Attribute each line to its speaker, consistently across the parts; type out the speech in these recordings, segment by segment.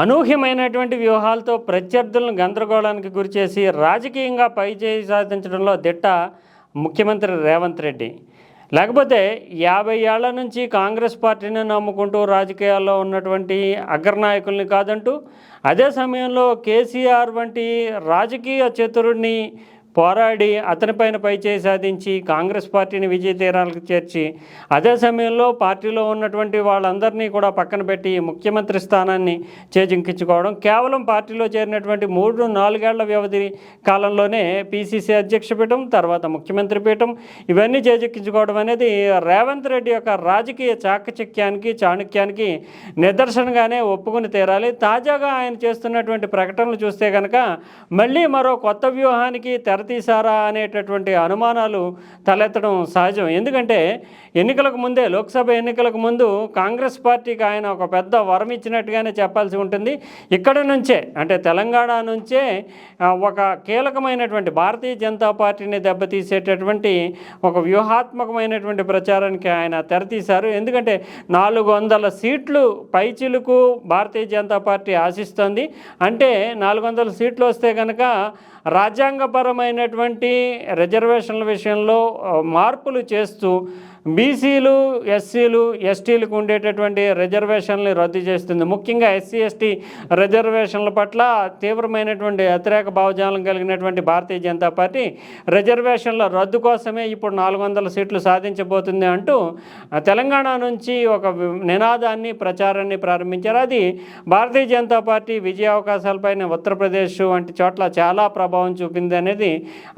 Speaker 1: అనూహ్యమైనటువంటి వ్యూహాలతో ప్రత్యర్థులను గందరగోళానికి గురిచేసి రాజకీయంగా పైచేయి సాధించడంలో దిట్ట ముఖ్యమంత్రి రేవంత్ రెడ్డి. లేకపోతే యాభై ఏళ్ళ నుంచి కాంగ్రెస్ పార్టీని నమ్ముకుంటూ రాజకీయాల్లో ఉన్నటువంటి అగ్రనాయకుల్ని కాదంటూ అదే సమయంలో కేసీఆర్ వంటి రాజకీయ చతురుడిని పోరాడి అతనిపైన పైచేయి సాధించి కాంగ్రెస్ పార్టీని విజయ తీరాలకు చేర్చి అదే సమయంలో పార్టీలో ఉన్నటువంటి వాళ్ళందరినీ కూడా పక్కన పెట్టి ముఖ్యమంత్రి స్థానాన్ని చేజింకించుకోవడం కేవలం పార్టీలో చేరినటువంటి మూడు నాలుగేళ్ళ వ్యవధి కాలంలోనే పీసీసీ అధ్యక్ష పీఠం తర్వాత ముఖ్యమంత్రి పీఠం ఇవన్నీ చేజిక్కించుకోవడం అనేది రేవంత్ రెడ్డి యొక్క రాజకీయ చాకచక్యానికి చాణక్యానికి నిదర్శనగానే ఒప్పుకుని తీరాలి. తాజాగా ఆయన చేస్తున్నటువంటి ప్రకటనలు చూస్తే కనుక మళ్ళీ మరో కొత్త వ్యూహానికి తెర భారతీసారా అనేటటువంటి అనుమానాలు తలెత్తడం సహజం. ఎందుకంటే ఎన్నికలకు ముందే లోక్సభ ఎన్నికలకు ముందు కాంగ్రెస్ పార్టీకి ఆయన ఒక పెద్ద వరం ఇచ్చినట్టుగానే చెప్పాల్సి ఉంటుంది. ఇక్కడ నుంచే అంటే తెలంగాణ నుంచే ఒక కీలకమైనటువంటి భారతీయ జనతా పార్టీని దెబ్బతీసేటటువంటి ఒక వ్యూహాత్మకమైనటువంటి ప్రచారానికి ఆయన తెరతీశారు. ఎందుకంటే నాలుగు వందల సీట్లు పైచిలుకు భారతీయ జనతా పార్టీ ఆశిస్తోంది. అంటే నాలుగు వందల సీట్లు వస్తే కనుక రాజ్యాంగపరమైనటువంటి రిజర్వేషన్ల విషయంలో మార్పులు చేస్తూ బీసీలు ఎస్సీలు ఎస్టీలకు ఉండేటటువంటి రిజర్వేషన్లు రద్దు చేస్తుంది. ముఖ్యంగా ఎస్సీ ఎస్టీ రిజర్వేషన్ల పట్ల తీవ్రమైనటువంటి వ్యతిరేక భావజాలం కలిగినటువంటి భారతీయ జనతా పార్టీ రిజర్వేషన్ల రద్దు కోసమే ఇప్పుడు నాలుగు వందల సీట్లు సాధించబోతుంది అంటూ తెలంగాణ నుంచి ఒక నినాదాన్ని ప్రచారాన్ని ప్రారంభించారు. అది భారతీయ జనతా పార్టీ విజయ అవకాశాలపైన ఉత్తరప్రదేశ్ వంటి చోట్ల చాలా ప్రభావం చూపింది అనేది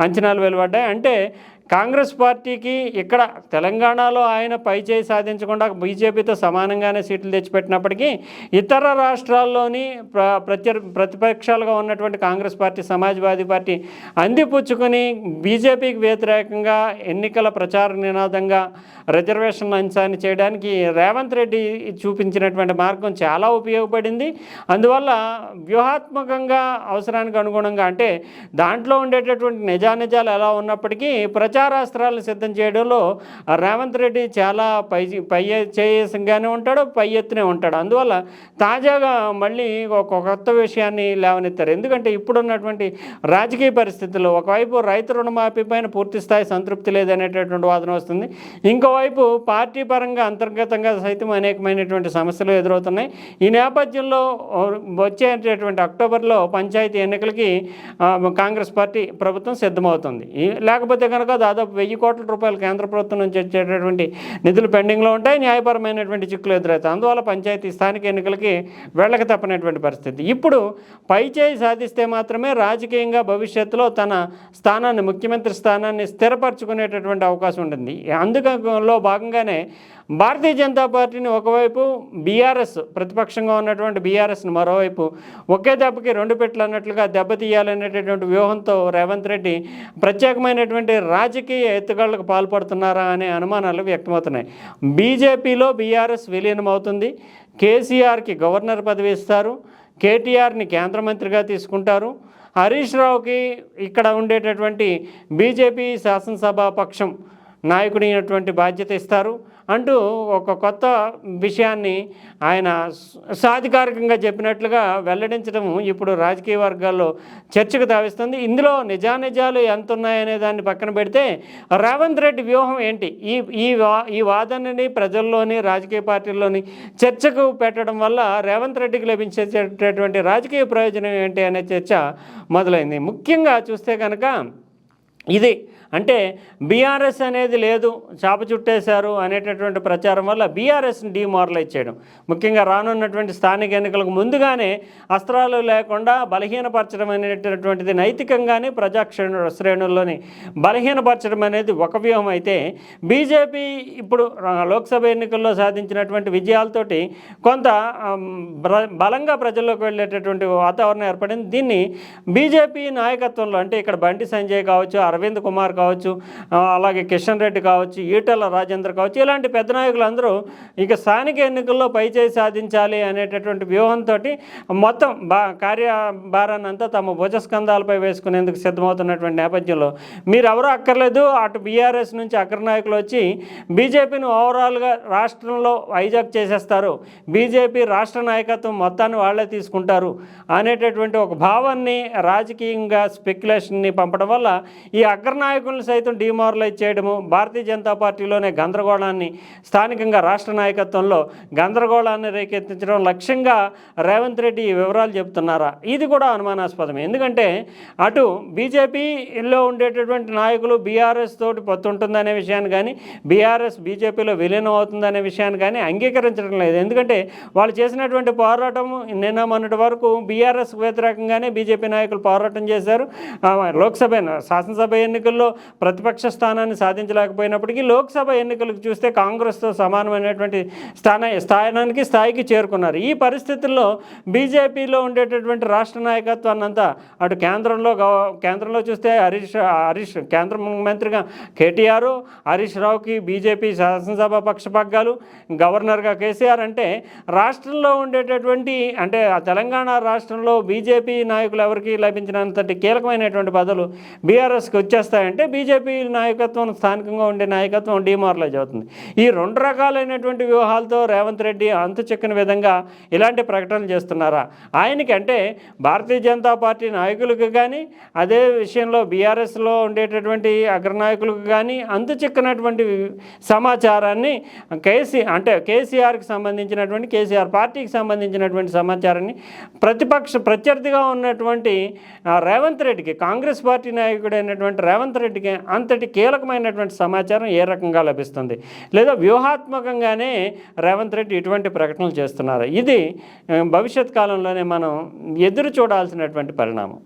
Speaker 1: అంచనాలు వెలువడ్డాయి. అంటే కాంగ్రెస్ పార్టీకి ఇక్కడ తెలంగాణలో ఆయన పైచేయి సాధించకుండా బీజేపీతో సమానంగానే సీట్లు తెచ్చిపెట్టినప్పటికీ ఇతర రాష్ట్రాల్లోని ప్ర ప్రత్యర్ ప్రతిపక్షాలుగా ఉన్నటువంటి కాంగ్రెస్ పార్టీ సమాజ్వాదీ పార్టీ అందిపుచ్చుకొని బీజేపీకి వ్యతిరేకంగా ఎన్నికల ప్రచార నినాదంగా రిజర్వేషన్ అంశాన్ని చేయడానికి రేవంత్ రెడ్డి చూపించినటువంటి మార్గం చాలా ఉపయోగపడింది. అందువల్ల వ్యూహాత్మకంగా అవసరానికి అనుగుణంగా అంటే దాంట్లో ఉండేటటువంటి నిజానిజాలు ఎలా ఉన్నప్పటికీ ప్రచారాస్త్రాలను సిద్ధం చేయడంలో రేవంత్ రెడ్డి చాలా పై పై చేయంగానే ఉంటాడు పై ఎత్తునే ఉంటాడు. అందువల్ల తాజాగా మళ్ళీ ఒక కొత్త విషయాన్ని లేవనెత్తారు. ఎందుకంటే ఇప్పుడున్నటువంటి రాజకీయ పరిస్థితుల్లో ఒకవైపు రైతు రుణమాఫీ పైన పూర్తి స్థాయి సంతృప్తి లేదనేటటువంటి వాదన వస్తుంది. ఇంకోవైపు పార్టీ పరంగా అంతర్గతంగా సైతం అనేకమైనటువంటి సమస్యలు ఎదురవుతున్నాయి. ఈ నేపథ్యంలో వచ్చేటటువంటి అక్టోబర్లో పంచాయతీ ఎన్నికలకి కాంగ్రెస్ పార్టీ ప్రభుత్వం సిద్ధమవుతుంది. లేకపోతే కనుక దాదాపు వెయ్యి కోట్ల రూపాయలు కేంద్ర ప్రభుత్వం నుంచి వచ్చేటటువంటి నిధులు పెండింగ్లో ఉంటాయి న్యాయపరమైనటువంటి చిక్కులు ఎదురవుతాయి. అందువల్ల పంచాయతీ స్థానిక ఎన్నికలకి వెళ్ళక తప్పనటువంటి పరిస్థితి. ఇప్పుడు పై చేయి సాధిస్తే మాత్రమే రాజకీయంగా భవిష్యత్తులో తన స్థానాన్ని ముఖ్యమంత్రి స్థానాన్ని స్థిరపరచుకునేటటువంటి అవకాశం ఉంటుంది. అందుకలో భాగంగానే భారతీయ జనతా పార్టీని ఒకవైపు బీఆర్ఎస్ ప్రతిపక్షంగా ఉన్నటువంటి బీఆర్ఎస్ని మరోవైపు ఒకే దెబ్బకి రెండు పెట్లు అన్నట్లుగా దెబ్బతీయాలనేటటువంటి వ్యూహంతో రేవంత్ రెడ్డి ప్రత్యేకమైనటువంటి రాజకీయ ఎత్తుగడలకు పాల్పడుతున్నారా అనే అనుమానాలు వ్యక్తమవుతున్నాయి. బీజేపీలో బీఆర్ఎస్ విలీనం అవుతుంది కేసీఆర్కి గవర్నర్ పదవి ఇస్తారు. కేటీఆర్ని కేంద్ర మంత్రిగా తీసుకుంటారు. హరీష్ రావుకి ఇక్కడ ఉండేటటువంటి బీజేపీ శాసనసభా పక్షం నాయకుడైనటువంటి బాధ్యత ఇస్తారు అంటూ ఒక కొత్త విషయాన్ని ఆయన సాధికారికంగా చెప్పినట్లుగా వెల్లడించడం ఇప్పుడు రాజకీయ వర్గాల్లో చర్చకు తావిస్తుంది ఇందులో నిజానిజాలు ఎంత ఉన్నాయనే దాన్ని పక్కన పెడితే రేవంత్ రెడ్డి వ్యూహం ఏంటి? ఈ ఈ వా ఈ వాదనని ప్రజల్లోని రాజకీయ పార్టీల్లోని చర్చకు పెట్టడం వల్ల రేవంత్ రెడ్డికి లభించేటటువంటి రాజకీయ ప్రయోజనం ఏంటి అనే చర్చ మొదలైంది. ముఖ్యంగా చూస్తే కనుక ఇది అంటే బీఆర్ఎస్ అనేది లేదు చాప చుట్టేశారు అనేటటువంటి ప్రచారం వల్ల బీఆర్ఎస్ని డిమారలైజ్ చేయడం. ముఖ్యంగా రానున్నటువంటి స్థానిక ఎన్నికలకు ముందుగానే అస్త్రాలు లేకుండా బలహీనపరచడం అనేటటువంటిది నైతికంగానే ప్రజా శ్రేణుల్లోని బలహీనపరచడం అనేది ఒక వ్యూహం అయితే బీజేపీ ఇప్పుడు లోక్సభ ఎన్నికల్లో సాధించినటువంటి విజయాలతోటి కొంత బలంగా ప్రజల్లోకి వెళ్ళేటటువంటి వాతావరణం ఏర్పడింది. దీన్ని బీజేపీ నాయకత్వంలో అంటే ఇక్కడ బండి సంజయ్ కావచ్చు అరవింద్ కుమార్ కావచ్చు అలాగే కిషన్ రెడ్డి కావచ్చు ఈటల రాజేంద్ర కావచ్చు ఇలాంటి పెద్ద నాయకులందరూ ఇక స్థానిక ఎన్నికల్లో పైచేయి సాధించాలి అనేటటువంటి వ్యూహంతో మొత్తం బా కార్యభారాన్ని అంతా తమ భుజస్కంధాలపై వేసుకునేందుకు సిద్ధమవుతున్నటువంటి నేపథ్యంలో మీరు ఎవరు అక్కర్లేదు. అటు బీఆర్ఎస్ నుంచి అగ్ర నాయకులు వచ్చి బీజేపీని ఓవరాల్గా రాష్ట్రంలో హైజాక్ చేసేస్తారు. బీజేపీ రాష్ట్ర నాయకత్వం మొత్తాన్ని వాళ్ళే తీసుకుంటారు అనేటటువంటి ఒక భావాన్ని రాజకీయంగా స్పెక్యులేషన్ని పంపడం వల్ల ఈ అగ్రనాయకులను సైతం డిమారలైజ్ చేయడము భారతీయ జనతా పార్టీలోనే గందరగోళాన్ని స్థానికంగా రాష్ట్ర నాయకత్వంలో గందరగోళాన్ని రేకెత్తించడం లక్ష్యంగా రేవంత్ రెడ్డి ఈ వివరాలు చెబుతున్నారా? ఇది కూడా అనుమానాస్పదమే. ఎందుకంటే అటు బీజేపీలో ఉండేటటువంటి నాయకులు బీఆర్ఎస్ తోటి పొత్తుంటుందనే విషయాన్ని కానీ బీఆర్ఎస్ బీజేపీలో విలీనం అవుతుందనే విషయాన్ని కానీ అంగీకరించడం లేదు. ఎందుకంటే వాళ్ళు చేసినటువంటి పోరాటం నిన్న మొన్నటి వరకు బీఆర్ఎస్ వ్యతిరేకంగానే బీజేపీ నాయకులు పోరాటం చేశారు. లోక్సభ శాసనసభ ఎన్నికల్లో ప్రతిపక్ష స్థానాన్ని సాధించలేకపోయినప్పటికీ లోక్సభ ఎన్నికలకు చూస్తే కాంగ్రెస్తో సమానమైనటువంటి స్థాన స్థానానికి స్థాయికి చేరుకున్నారు. ఈ పరిస్థితుల్లో బీజేపీలో ఉండేటటువంటి రాష్ట్ర నాయకత్వాన్ని అంతా అటు కేంద్రంలో కేంద్రంలో చూస్తే హరీష్ హరీష్ కేంద్ర మంత్రిగా కేటీఆర్ హరీష్ రావుకి బీజేపీ శాసనసభ పక్షపగ్గాలు గవర్నర్గా కేసీఆర్ అంటే రాష్ట్రంలో ఉండేటటువంటి అంటే ఆ తెలంగాణ రాష్ట్రంలో బీజేపీ నాయకులు ఎవరికి లభించినంతటి కీలకమైనటువంటి పదవులు బీఆర్ఎస్కి వచ్చేస్తాయంటే బీజేపీ నాయకత్వం స్థానికంగా ఉండే నాయకత్వం డిమారలైజ్ అవుతుంది ఈ రెండు రకాలైనటువంటి వ్యూహాలతో రేవంత్ రెడ్డి అంతు చెక్కని విధంగా ఇలాంటి ప్రకటనలు చేస్తున్నారా? ఆయనకి అంటే భారతీయ జనతా పార్టీ నాయకులకు కానీ అదే విషయంలో బీఆర్ఎస్లో ఉండేటటువంటి అగ్రనాయకులకు కానీ అంతు చిక్కనటువంటి సమాచారాన్ని కేసీ అంటే కేసీఆర్కి సంబంధించినటువంటి కేసీఆర్ పార్టీకి సంబంధించినటువంటి సమాచారాన్ని ప్రతిపక్ష ప్రత్యర్థిగా ఉన్నటువంటి రేవంత్ రెడ్డికి కాంగ్రెస్ పార్టీ నాయకుడైనటువంటి రేవంత్ రెడ్డికి అంతటి కీలకమైనటువంటి సమాచారం ఏ రకంగా లభిస్తుంది? లేదా వ్యూహాత్మకంగానే రేవంత్ రెడ్డి ఇటువంటి ప్రకటనలు చేస్తున్నారు? ఇది భవిష్యత్ కాలంలోనే మనం ఎదురు చూడాల్సినటువంటి పరిణామం.